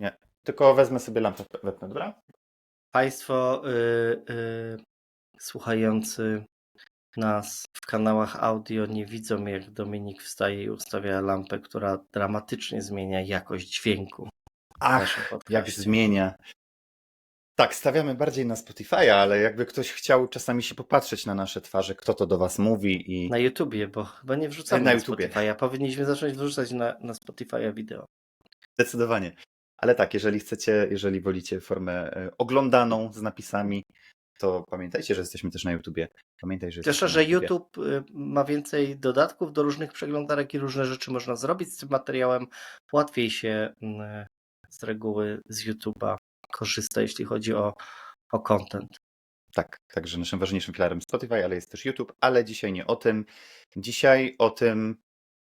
Nie. Tylko wezmę sobie lampę, wepnę, dobra? Państwo y, y, słuchający nas w kanałach audio nie widzą, jak Dominik wstaje i ustawia lampę, która dramatycznie zmienia jakość dźwięku. Ach, jak zmienia. Tak, stawiamy bardziej na Spotify'a, ale jakby ktoś chciał czasami się popatrzeć na nasze twarze, kto to do was mówi i Na YouTubie, bo chyba nie wrzucamy Na na, YouTubie. Spotify'a. Powinniśmy zacząć wrzucać na, na Spotify'a wideo. zdecydowanie. Ale tak, jeżeli chcecie, jeżeli wolicie formę e, oglądaną z napisami, to pamiętajcie, że jesteśmy też na YouTubie. Pamiętaj, że Cieszę, że. YouTube y, ma więcej dodatków do różnych przeglądarek i różne rzeczy można zrobić z tym materiałem. Łatwiej się mm, z reguły z YouTube'a korzysta, jeśli chodzi o, o content. Tak, także naszym ważniejszym filarem Spotify, ale jest też YouTube, ale dzisiaj nie o tym. Dzisiaj o tym,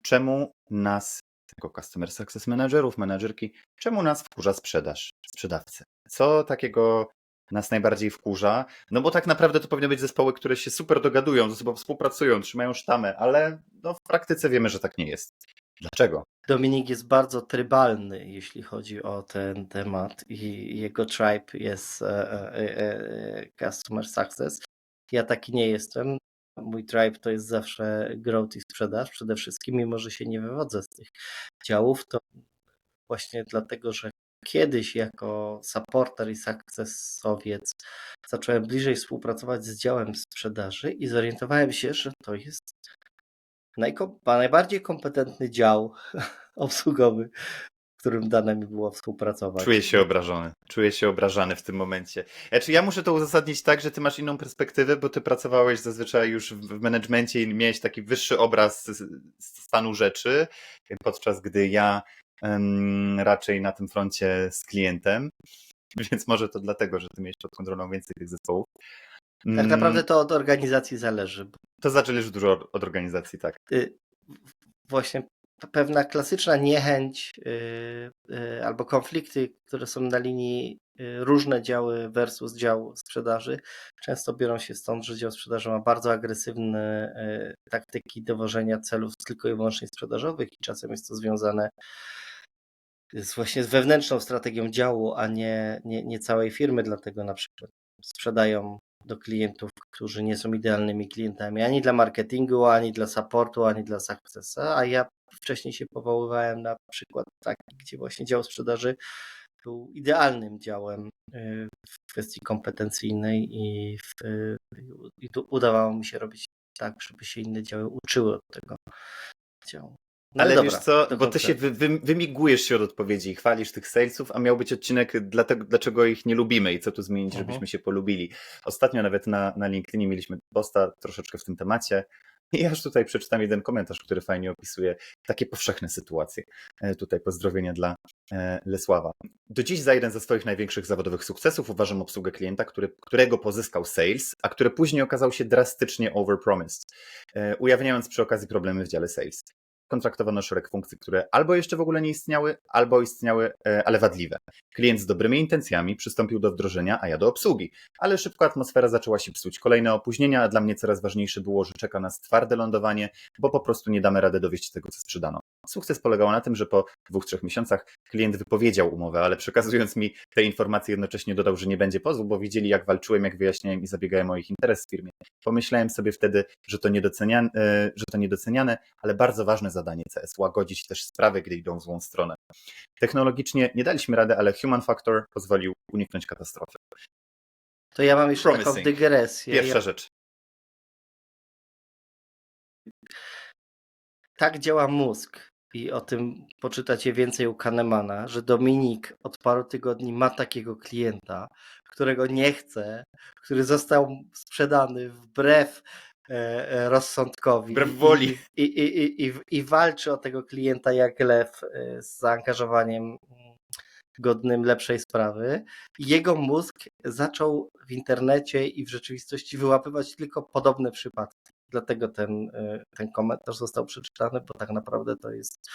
czemu nas, jako Customer Success Managerów, menadżerki, czemu nas wkurza sprzedaż, sprzedawcy. Co takiego nas najbardziej wkurza? No bo tak naprawdę to powinny być zespoły, które się super dogadują, ze sobą współpracują, trzymają sztamę, ale no w praktyce wiemy, że tak nie jest. Dlaczego? Dominik jest bardzo trybalny, jeśli chodzi o ten temat i jego tribe jest e, e, e, Customer Success. Ja taki nie jestem. Mój tribe to jest zawsze growth i sprzedaż. Przede wszystkim, mimo że się nie wywodzę z tych działów, to właśnie dlatego, że kiedyś jako supporter i successowiec zacząłem bliżej współpracować z działem sprzedaży i zorientowałem się, że to jest najbardziej kompetentny dział obsługowy, którym dane mi było współpracować. Czuję się obrażony. Czuję się obrażany w tym momencie. Znaczy, ja muszę to uzasadnić tak, że ty masz inną perspektywę, bo ty pracowałeś zazwyczaj już w managemencie i miałeś taki wyższy obraz stanu rzeczy, podczas gdy ja em, raczej na tym froncie z klientem. Więc może to dlatego, że ty miałeś pod kontrolą więcej tych zespołów. Tak Mm, naprawdę to od organizacji zależy. To zależy dużo od- organizacji, tak. y, Właśnie pewna klasyczna niechęć y, y, albo konflikty, które są na linii y, różne działy versus dział sprzedaży, często biorą się stąd, że dział sprzedaży ma bardzo agresywne taktyki dowożenia celów tylko i wyłącznie sprzedażowych i czasem jest to związane z właśnie z wewnętrzną strategią działu, a nie, nie, nie całej firmy, dlatego na przykład sprzedają do klientów, którzy nie są idealnymi klientami ani dla marketingu, ani dla supportu, ani dla successa, a ja wcześniej się powoływałem na przykład taki, gdzie właśnie dział sprzedaży był idealnym działem y, w kwestii kompetencyjnej i, w, y, i tu udawało mi się robić tak, żeby się inne działy uczyły od tego działu. No Ale dobra, wiesz co, bo ty się wy, wy, wymigujesz się od odpowiedzi i chwalisz tych salesów, a miał być odcinek dlatego, dlaczego ich nie lubimy i co tu zmienić, Mhm. żebyśmy się polubili. Ostatnio nawet na, na LinkedInie mieliśmy posta troszeczkę w tym temacie i aż tutaj przeczytam jeden komentarz, który fajnie opisuje takie powszechne sytuacje. E, Tutaj pozdrowienia dla e, Lesława. Do dziś za jeden ze swoich największych zawodowych sukcesów uważam obsługę klienta, który, którego pozyskał sales, a który później okazał się drastycznie overpromised, e, ujawniając przy okazji problemy w dziale sales kontraktowano szereg funkcji, które albo jeszcze w ogóle nie istniały, albo istniały, e, ale wadliwe. Klient z dobrymi intencjami przystąpił do wdrożenia, a ja do obsługi, ale szybko atmosfera zaczęła się psuć. Kolejne opóźnienia, a dla mnie coraz ważniejsze było, że czeka nas twarde lądowanie, bo po prostu nie damy rady dowieść tego, co sprzedano. Sukces polegał na tym, że po dwóch, trzech miesiącach klient wypowiedział umowę, ale przekazując mi te informacje jednocześnie dodał, że nie będzie pozwu, bo widzieli jak walczyłem, jak wyjaśniałem i zabiegałem o ich interes w firmie. Pomyślałem sobie wtedy, że to niedoceniane, e, że to niedoceniane ale bardzo ważne zadanie CS, łagodzić też sprawy, gdy idą w złą stronę. Technologicznie nie daliśmy rady, ale human factor pozwolił uniknąć katastrofy. To ja mam jeszcze taką Promising. dygresję. Pierwsza Ja, rzecz. tak działa mózg i o tym poczytacie więcej u Kahnemana, że Dominik od paru tygodni ma takiego klienta, którego nie chce, który został sprzedany wbrew rozsądkowi. Wbrew woli. I, i, i, i, i walczy o tego klienta jak lew e, z zaangażowaniem godnym lepszej sprawy. Jego mózg zaczął w internecie i w rzeczywistości wyłapywać tylko podobne przypadki. Dlatego ten, e, ten komentarz został przeczytany, bo tak naprawdę to jest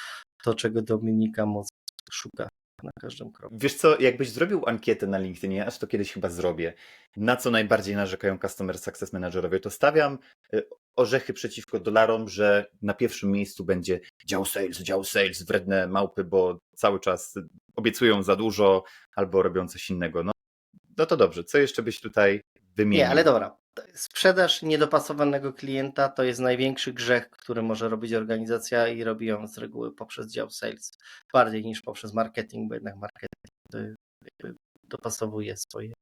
to, czego Dominika mózg szuka na każdym kroku. Wiesz co, jakbyś zrobił ankietę na LinkedInie, aż to kiedyś chyba zrobię, na co najbardziej narzekają Customer Success Managerowie, to stawiam y, orzechy przeciwko dolarom, że na pierwszym miejscu będzie dział sales, dział sales, wredne małpy, bo cały czas obiecują za dużo albo robią coś innego. No, no to dobrze, co jeszcze byś tutaj wymienił? Nie, ale dobra. Sprzedaż niedopasowanego klienta to jest największy grzech, który może robić organizacja i robi ją z reguły poprzez dział sales. Bardziej niż poprzez marketing, bo jednak marketing dopasowuje swoje,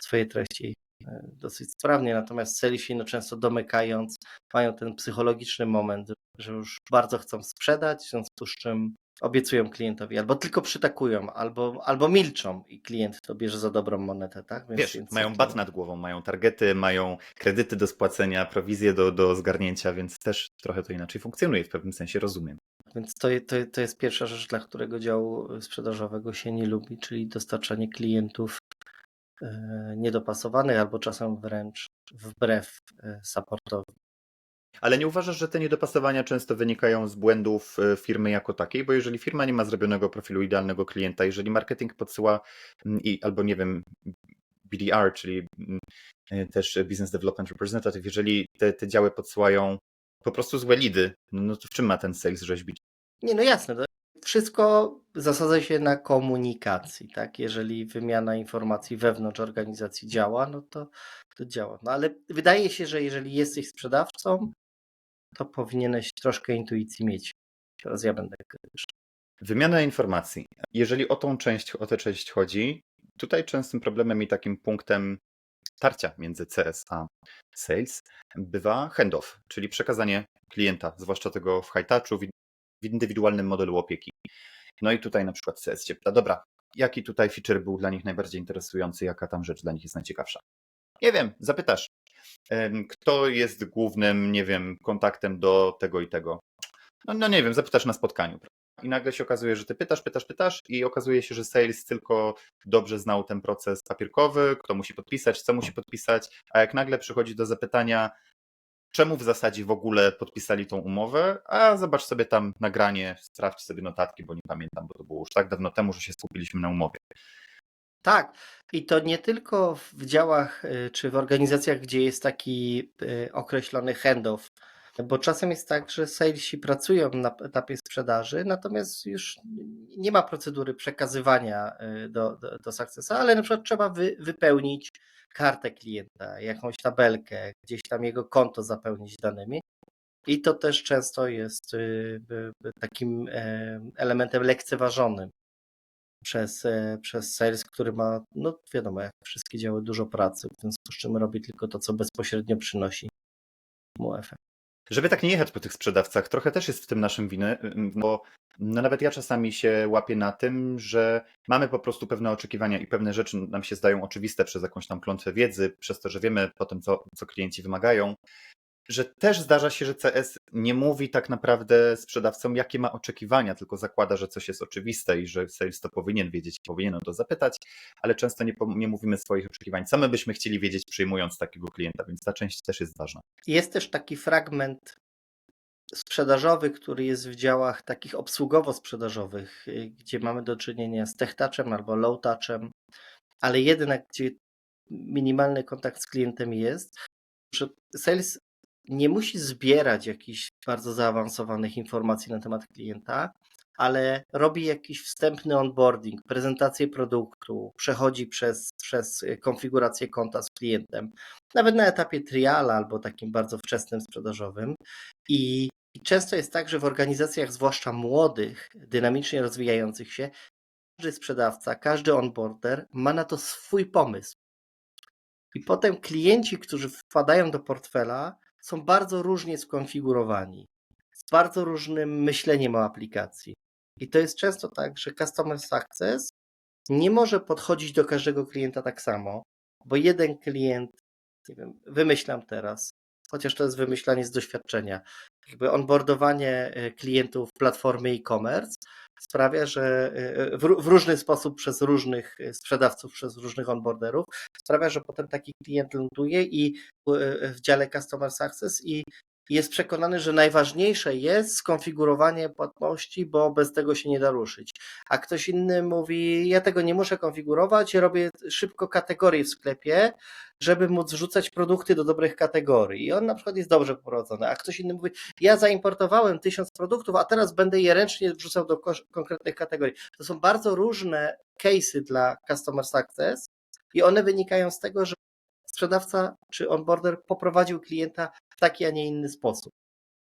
swoje treści y, dosyć sprawnie. Natomiast salesi, no często domykając, mają ten psychologiczny moment, że już bardzo chcą sprzedać, w związku z czym obiecują klientowi, albo tylko przytakują, albo, albo milczą i klient to bierze za dobrą monetę, tak? Więc, Wiesz, więc mają bat nad głową, mają targety, mają kredyty do spłacenia, prowizje do, do zgarnięcia, więc też trochę to inaczej funkcjonuje, w pewnym sensie rozumiem. Więc to, to, to jest pierwsza rzecz, dla którego działu sprzedażowego się nie lubi, czyli dostarczanie klientów e, niedopasowanych albo czasem wręcz wbrew e, supportowi. Ale nie uważasz, że te niedopasowania często wynikają z błędów e, firmy jako takiej? Bo jeżeli firma nie ma zrobionego profilu idealnego klienta, jeżeli marketing podsyła mm, i albo nie wiem, BDR, czyli mm, e, też Business Development Representative, jeżeli te, te działy podsyłają po prostu złe lidy, no to w czym ma ten sales rzeźbić? Nie, no jasne, wszystko zasadza się na komunikacji, tak? Jeżeli wymiana informacji wewnątrz organizacji działa, no to, to działa. No ale wydaje się, że jeżeli jesteś sprzedawcą, to powinieneś troszkę intuicji mieć. Teraz ja będę. Wymiana informacji. Jeżeli o tą część, o tę część chodzi, tutaj częstym problemem i takim punktem tarcia między CS a sales bywa handoff, czyli przekazanie klienta, zwłaszcza tego w high touchu, w w indywidualnym modelu opieki. No i tutaj na przykład CS cię pyta, dobra, jaki tutaj feature był dla nich najbardziej interesujący, jaka tam rzecz dla nich jest najciekawsza? Nie wiem, zapytasz, kto jest głównym, nie wiem, kontaktem do tego i tego. No, no nie wiem, zapytasz na spotkaniu. I nagle się okazuje, że ty pytasz, pytasz, pytasz i okazuje się, że sales tylko dobrze znał ten proces papierkowy, kto musi podpisać, co musi podpisać, a jak nagle przychodzi do zapytania, czemu w zasadzie w ogóle podpisali tą umowę, a zobacz sobie tam nagranie, sprawdź sobie notatki, bo nie pamiętam, bo to było już tak dawno temu, że się skupiliśmy na umowie. Tak, i to nie tylko w działach y, czy w organizacjach, gdzie jest taki y, określony handoff, bo czasem jest tak, że salesi pracują na etapie sprzedaży, natomiast już nie ma procedury przekazywania y, do, do, do successa, ale na przykład trzeba wy, wypełnić kartę klienta, jakąś tabelkę, gdzieś tam jego konto zapełnić danymi. I to też często jest takim elementem lekceważonym przez, e, przez sales, który ma, no wiadomo, jak wszystkie działy, dużo pracy, w związku z czym robi tylko to, co bezpośrednio przynosi mu efekt. Żeby tak nie jechać po tych sprzedawcach, trochę też jest w tym naszym winy, bo no nawet ja czasami się łapię na tym, że mamy po prostu pewne oczekiwania i pewne rzeczy nam się zdają oczywiste przez jakąś tam klątwę wiedzy, przez to, że wiemy potem, co, co klienci wymagają, że też zdarza się, że CS nie mówi tak naprawdę sprzedawcom, jakie ma oczekiwania, tylko zakłada, że coś jest oczywiste i że sales to powinien wiedzieć, powinien o to zapytać, ale często nie, nie mówimy swoich oczekiwań. My byśmy chcieli wiedzieć, przyjmując takiego klienta, więc ta część też jest ważna. Jest też taki fragment sprzedażowy, który jest w działach takich obsługowo-sprzedażowych, y, gdzie mamy do czynienia z tech-touchem albo low-touchem, ale jednak gdzie minimalny kontakt z klientem jest, że sales nie musi zbierać jakichś bardzo zaawansowanych informacji na temat klienta, ale robi jakiś wstępny onboarding, prezentację produktu, przechodzi przez, przez konfigurację konta z klientem, nawet na etapie triala albo takim bardzo wczesnym sprzedażowym. I, I często jest tak, że w organizacjach, zwłaszcza młodych, dynamicznie rozwijających się, każdy sprzedawca, każdy onboarder ma na to swój pomysł. I potem klienci, którzy wpadają do portfela, są bardzo różnie skonfigurowani, z bardzo różnym myśleniem o aplikacji. I to jest często tak, że Customer Success nie może podchodzić do każdego klienta tak samo, bo jeden klient, nie wiem, wymyślam teraz, chociaż to jest wymyślanie z doświadczenia, jakby onboardowanie e, klientów platformy e-commerce sprawia, że e, w, w różny sposób przez różnych e, sprzedawców, przez różnych onboarderów, sprawia, że potem taki klient ląduje i e, w dziale Customer Success i jest przekonany, że najważniejsze jest skonfigurowanie płatności, bo bez tego się nie da ruszyć. A ktoś inny mówi, ja tego nie muszę konfigurować, robię szybko kategorie w sklepie, żeby móc wrzucać produkty do dobrych kategorii. I on na przykład jest dobrze poprowadzony. A ktoś inny mówi, ja zaimportowałem tysiąc produktów, a teraz będę je ręcznie wrzucał do konkretnych kategorii. To są bardzo różne case'y dla Customer Success i one wynikają z tego, że sprzedawca czy onboarder poprowadził klienta w taki, a nie inny sposób.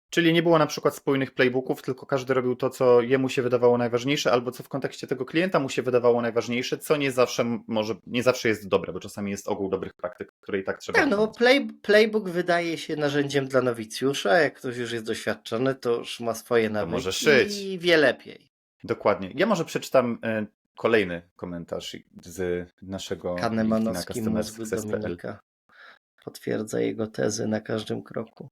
Czyli nie było na przykład spójnych playbooków, tylko każdy robił to, co jemu się wydawało najważniejsze, albo co w kontekście tego klienta mu się wydawało najważniejsze, co nie zawsze może, nie zawsze jest dobre, bo czasami jest ogół dobrych praktyk, które i tak trzeba. Tak, no bo play, playbook wydaje się narzędziem dla nowicjusza, jak ktoś już jest doświadczony, to już ma swoje nawyki może szyć. i wie lepiej. Dokładnie. Ja może przeczytam e, kolejny komentarz z naszego customersuccess.pl. Dominika potwierdza jego tezy na każdym kroku.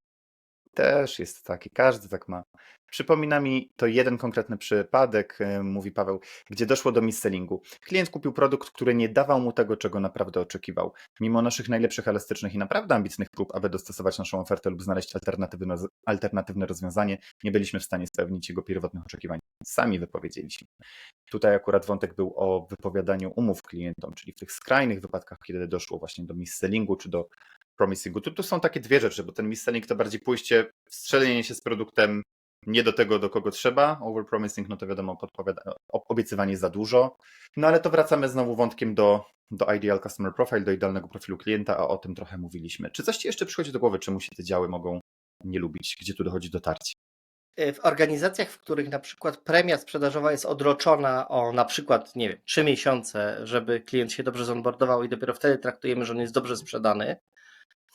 Też jest taki, każdy tak ma. Przypomina mi to jeden konkretny przypadek, e, mówi Paweł, gdzie doszło do missellingu. Klient kupił produkt, który nie dawał mu tego, czego naprawdę oczekiwał. Mimo naszych najlepszych elastycznych i naprawdę ambitnych prób, aby dostosować naszą ofertę lub znaleźć alternatywne, alternatywne rozwiązanie, nie byliśmy w stanie spełnić jego pierwotnych oczekiwań. Sami wypowiedzieliśmy. Tutaj akurat wątek był o wypowiadaniu umów klientom, czyli w tych skrajnych wypadkach, kiedy doszło właśnie do missellingu czy do promisingu. Tu, tu są takie dwie rzeczy, bo ten misselling to bardziej pójście, strzelenie się z produktem nie do tego, do kogo trzeba. Overpromising, no to wiadomo, obiecywanie za dużo. No ale to wracamy znowu wątkiem do, do Ideal Customer Profile, do idealnego profilu klienta, a o tym trochę mówiliśmy. Czy coś Ci jeszcze przychodzi do głowy, czemu się te działy mogą nie lubić? Gdzie tu dochodzi do tarć? Y, W organizacjach, w których na przykład premia sprzedażowa jest odroczona o na przykład, nie wiem, trzy miesiące, żeby klient się dobrze zonboardował i dopiero wtedy traktujemy, że on jest dobrze sprzedany,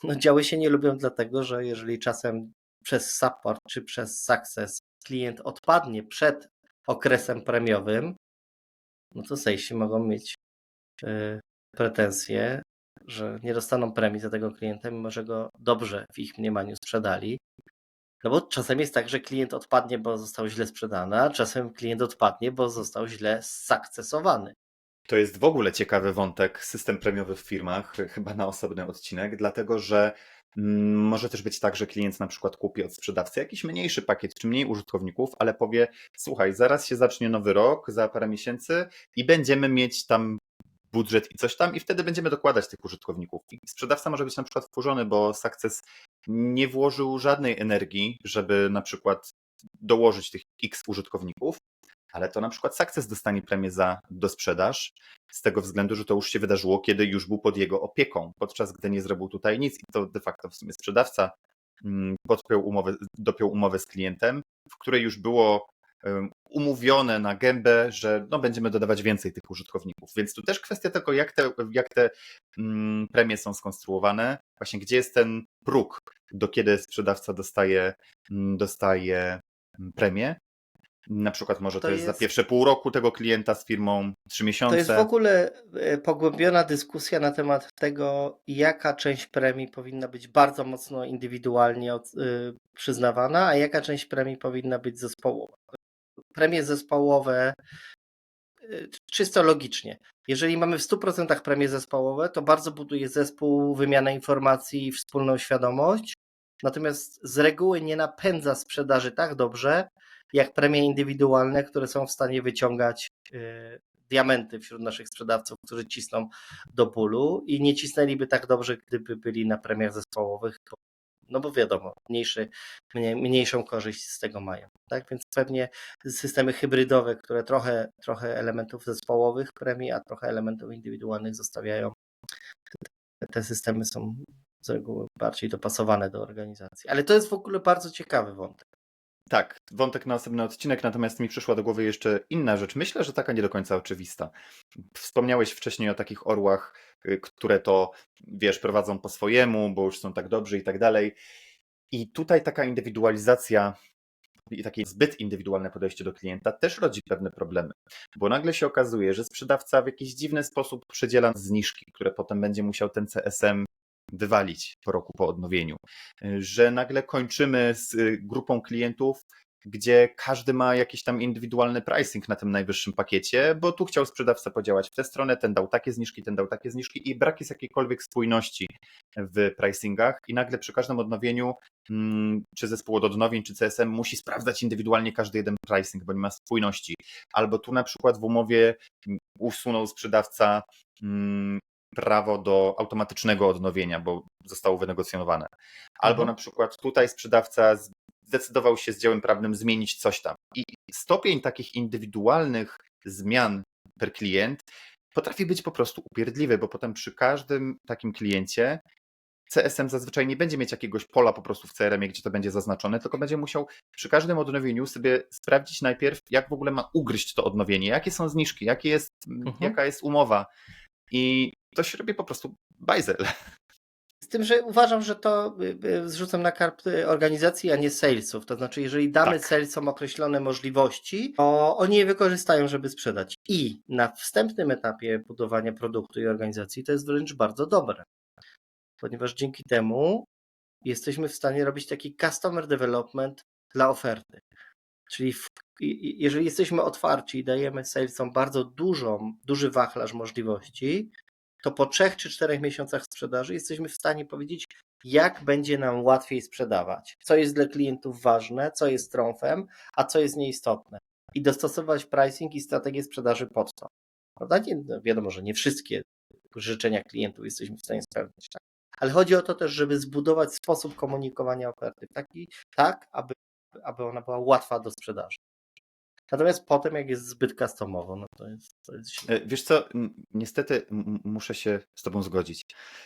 no działy się nie lubią dlatego, że jeżeli czasem przez support czy przez success klient odpadnie przed okresem premiowym, no to sejsi mogą mieć y, pretensje, że nie dostaną premii za tego klienta, mimo że go dobrze w ich mniemaniu sprzedali. No bo czasem jest tak, że klient odpadnie, bo został źle sprzedany, a czasem klient odpadnie, bo został źle sukcesowany. To jest w ogóle ciekawy wątek, system premiowy w firmach, chyba na osobny odcinek, dlatego że mm, może też być tak, że klient na przykład kupi od sprzedawcy jakiś mniejszy pakiet czy mniej użytkowników, ale powie: Słuchaj, zaraz się zacznie nowy rok, za parę miesięcy i będziemy mieć tam budżet i coś tam, i wtedy będziemy dokładać tych użytkowników. I sprzedawca może być na przykład wkurzony, bo Success nie włożył żadnej energii, żeby na przykład dołożyć tych x użytkowników, ale to na przykład Success dostanie premię za dosprzedaż z tego względu, że to już się wydarzyło, kiedy już był pod jego opieką, podczas gdy nie zrobił tutaj nic i to de facto w sumie sprzedawca mm, podpiął umowę, dopiął umowę z klientem, w której już było umówione na gębę, że no, będziemy dodawać więcej tych użytkowników. Więc tu też kwestia tego, jak te, jak te mm, premie są skonstruowane, właśnie gdzie jest ten próg, do kiedy sprzedawca dostaje, mm, dostaje premię. Na przykład może to, To jest, za pierwsze pół roku tego klienta z firmą, trzy miesiące. To jest w ogóle e, pogłębiona dyskusja na temat tego, jaka część premii powinna być bardzo mocno indywidualnie y, przyznawana, a jaka część premii powinna być zespołowa. Premie zespołowe y, czysto logicznie. Jeżeli mamy w 100% premie zespołowe, to bardzo buduje zespół, wymianę informacji i wspólną świadomość. Natomiast z reguły nie napędza sprzedaży tak dobrze, jak premie indywidualne, które są w stanie wyciągać y, diamenty wśród naszych sprzedawców, którzy cisną do bólu i nie cisnęliby tak dobrze, gdyby byli na premiach zespołowych, no bo wiadomo, mniejszy, mniej, mniejszą korzyść z tego mają. Tak więc pewnie systemy hybrydowe, które trochę, trochę elementów zespołowych premii, a trochę elementów indywidualnych zostawiają, te systemy są z reguły bardziej dopasowane do organizacji. Ale to jest w ogóle bardzo ciekawy wątek. Tak, wątek na osobny odcinek, natomiast mi przyszła do głowy jeszcze inna rzecz. Myślę, że taka nie do końca oczywista. Wspomniałeś wcześniej o takich orłach, y, które to, wiesz, prowadzą po swojemu, bo już są tak dobrzy i tak dalej. I tutaj taka indywidualizacja i takie zbyt indywidualne podejście do klienta też rodzi pewne problemy, bo nagle się okazuje, że sprzedawca w jakiś dziwny sposób przedziela zniżki, które potem będzie musiał ten CSM wywalić po roku po odnowieniu, że nagle kończymy z y, grupą klientów gdzie każdy ma jakiś tam indywidualny pricing na tym najwyższym pakiecie, bo tu chciał sprzedawca podziałać w tę stronę, ten dał takie zniżki, ten dał takie zniżki i brak jest jakiejkolwiek spójności w pricingach i nagle przy każdym odnowieniu mm, czy zespół od odnowień, czy CSM musi sprawdzać indywidualnie każdy jeden pricing, bo nie ma spójności. Albo tu na przykład w umowie mm, usunął sprzedawca mm, prawo do automatycznego odnowienia, bo zostało wynegocjonowane. Albo Mhm. na przykład tutaj sprzedawca zdecydował się z działem prawnym zmienić coś tam. I stopień takich indywidualnych zmian per klient potrafi być po prostu upierdliwy, bo potem przy każdym takim kliencie CSM zazwyczaj nie będzie mieć jakiegoś pola po prostu w CRM-ie, gdzie to będzie zaznaczone, tylko będzie musiał przy każdym odnowieniu sobie sprawdzić najpierw, jak w ogóle ma ugryźć to odnowienie, jakie są zniżki, jakie jest, Mhm. jaka jest umowa. I to się robi po prostu bajzel. Z tym, że uważam, że to y, y, zrzucam na karp y, organizacji, a nie salesów. To znaczy, jeżeli damy Tak. salesom określone możliwości, to oni je wykorzystają, żeby sprzedać. I na wstępnym etapie budowania produktu i organizacji to jest wręcz bardzo dobre. Ponieważ dzięki temu jesteśmy w stanie robić taki customer development dla oferty. Czyli jeżeli jesteśmy otwarci i dajemy salesom bardzo dużą, duży wachlarz możliwości, to po trzech czy czterech miesiącach sprzedaży jesteśmy w stanie powiedzieć, jak będzie nam łatwiej sprzedawać, co jest dla klientów ważne, co jest trąfem, a co jest nieistotne. I dostosować pricing i strategię sprzedaży pod to. Prawda? Nie, no wiadomo, że nie wszystkie życzenia klientów jesteśmy w stanie spełnić. Tak? Ale chodzi o to też, żeby zbudować sposób komunikowania oferty taki, tak, aby, aby ona była łatwa do sprzedaży. Natomiast potem, jak jest zbyt customowo, no to jest, to jest. E, Wiesz co, niestety muszę się z tobą zgodzić,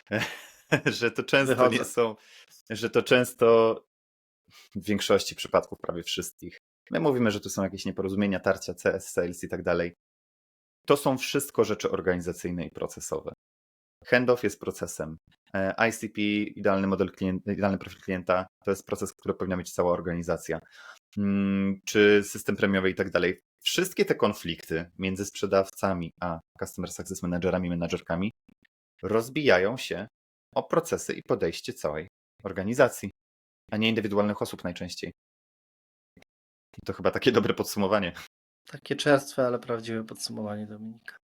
że to często Wychodzę. nie są, że to często w większości przypadków, prawie wszystkich. My mówimy, że tu są jakieś nieporozumienia, tarcia, CS, sales i tak dalej. To są wszystko rzeczy organizacyjne i procesowe. Handoff jest procesem. E, ICP, idealny model klienta, idealny profil klienta, to jest proces, który powinna mieć cała organizacja. Mm, Czy system premiowy i tak dalej. Wszystkie te konflikty między sprzedawcami a customer success managerami, menadżerkami rozbijają się o procesy i podejście całej organizacji, a nie indywidualnych osób najczęściej. To chyba takie dobre podsumowanie. Takie czerstwe, ale prawdziwe podsumowanie Dominika.